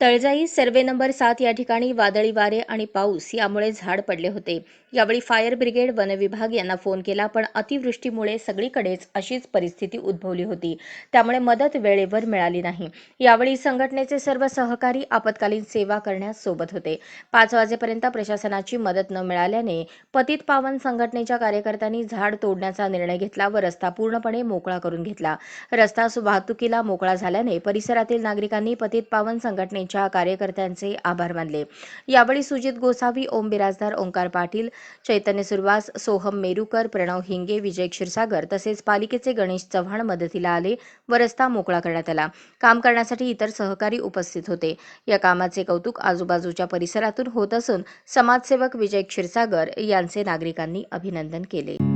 Taljai survey number सात या ठिकाणी वादळी वारे आणि पाऊस यामुळे झाड पडले होते. यावेळी फायर ब्रिगेड वन विभाग यांना फोन केला पण अतिवृष्टीमुळे सगळीकडेच अशीच परिस्थिती उद्भवली होती. त्यामुळे मदत वेळेवर मिळाली नाही. यावेळी संघटनेचे सर्व सहकारी आपत्कालीन सेवा करण्यास सोबत होते. पाच वाजेपर्यंत प्रशासनाची मदत न मिळाल्याने पतित पावन संघटनेच्या कार्यकर्त्यांनी झाड तोडण्याचा निर्णय घेतला व रस्ता पूर्णपणे मोकळा करून घेतला. रस्ता वाहतुकीला मोकळा झाल्याने परिसरातील नागरिकांनी पतित पावन संघटने संघटनेच्या कार्यकर्त्यांचे आभार मानले. यावेळी सुजित गोसावी ओम बिराजदार ओंकार पाटील चैतन्य सुरवास सोहम मेरुकर प्रणव हिंगे विजय क्षीरसागर तसेच पालिकेचे गणेश चव्हाण मदतीला आले व रस्ता मोकळा करण्यात आला. काम करण्यासाठी इतर सहकारी उपस्थित होते. या कामाचे कौतुक आजूबाजूच्या परिसरातून होत असून समाजसेवक विजय क्षीरसागर यांचे नागरिकांनी अभिनंदन केले.